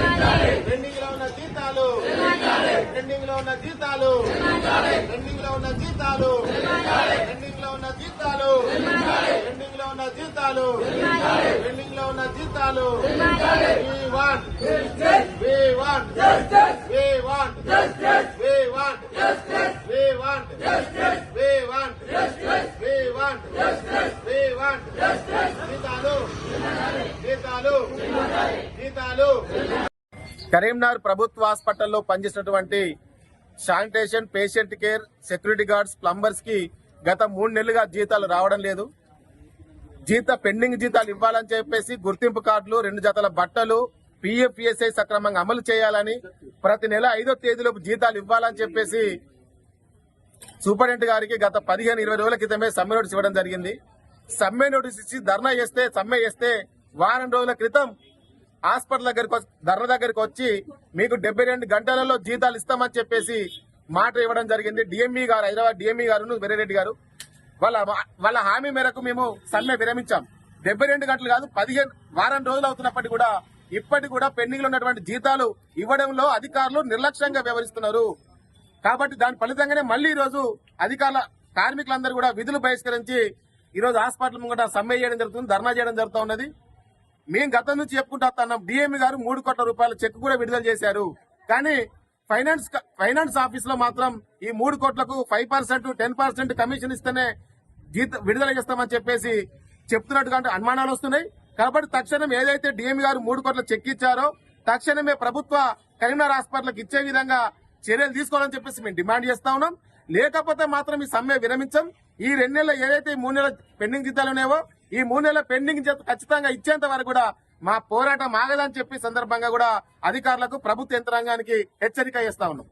పెండింగ్లో ఉన్న జీతాలు. పెండింగ్లో ఉన్న జీతాలు. పెండింగ్లో ఉన్న జీతాలు. పెండింగ్లో ఉన్న జీతాలు. పెండింగ్లో ఉన్న జీతాలు. పెండింగ్లో ఉన్న జీతాలు. వన్ వన్ కరీంనగర్ ప్రభుత్వ హాస్పిటల్లో పనిచేసినటువంటి sanitation patient care security guards ప్లంబర్స్కి గత మూడు నెలలుగా జీతాలు రావడం లేదు. జీత పెండింగ్ జీతాలు ఇవ్వాలని చెప్పేసి గుర్తింపు కార్డులు రెండు జతల బట్టలు పిఎఫ్ఈఎస్ఐ సక్రమంగా అమలు చేయాలని ప్రతి నెల ఐదో తేదీలోపు జీతాలు ఇవ్వాలని చెప్పేసి సూపరింటెండెంట్ గారికి గత పదిహేను ఇరవై రోజుల క్రితమే సమ్మె నోటీస్ ఇవ్వడం జరిగింది. సమ్మె నోటీస్ ఇచ్చి ధర్నా చేస్తే సమ్మె చేస్తే వారం రోజుల క్రితం హాస్పిటల్ దగ్గరికి వచ్చి- ధర్నా దగ్గరికి వచ్చి మీకు డెబ్బై రెండు గంటలలో జీతాలు ఇస్తామని చెప్పేసి మాట ఇవ్వడం జరిగింది. డిఎంఈ గారు హైదరాబాద్ డిఎంఈ గారు వీరెడ్డి గారు. వాళ్ళ వాళ్ళ హామీ మేరకు మేము సమ్మె విరమించాం. డెబ్బై రెండు గంటలు కాదు పదిహేను వారం రోజులు అవుతున్నప్పటికీ కూడా ఇప్పటికి కూడా పెండింగ్లో ఉన్నటువంటి జీతాలు ఇవ్వడంలో అధికారులు నిర్లక్ష్యంగా వ్యవహరిస్తున్నారు. కాబట్టి దాని ఫలితంగానే మళ్ళీ ఈ రోజు అధికారుల కార్మికులందరూ కూడా విధులు బహిష్కరించి ఈ రోజు హాస్పిటల్ ముంగట సమ్మె చేయడం జరుగుతుంది ధర్నా చేయడం జరుగుతూ ఉన్నది. మేము గతం నుంచి చెప్పుకుంటా వస్తున్నాం. డిఎంఈ గారు మూడు కోట్ల రూపాయల చెక్ కూడా విడుదల చేశారు. కానీ ఫైనాన్స్ ఫైనాన్స్ ఆఫీస్లో మాత్రం ఈ మూడు కోట్లకు five percent ten percent commission ఇస్తేనే విడుదల చేస్తామని చెప్పేసి చెప్తున్నట్టుగా అంటే అనుమానాలు వస్తున్నాయి. కాబట్టి తక్షణం ఏదైతే డిఎంఈ గారు మూడు కోట్ల చెక్ ఇచ్చారో తక్షణమే ప్రభుత్వ కరీంనగర్ హాస్పిటల్కి ఇచ్చే విధంగా చర్యలు తీసుకోవాలని చెప్పేసి మేము డిమాండ్ చేస్తా ఉన్నాం. లేకపోతే మాత్రం ఈ సమ్మె విరమించం. ఈ రెండు నెలలు ఏదైతే మూడు నెలల పెండింగ్ జీతాలు ఉన్నాయో ఈ మూడు నెలల పెండింగ్ జీతాలు ఖచ్చితంగా ఇచ్చేంత వరకు కూడా మా పోరాటం ఆగదని చెప్పి సందర్భంగా కూడా అధికారులకు ప్రభుత్వ యంత్రాంగానికి హెచ్చరిక చేస్తా ఉన్నాం.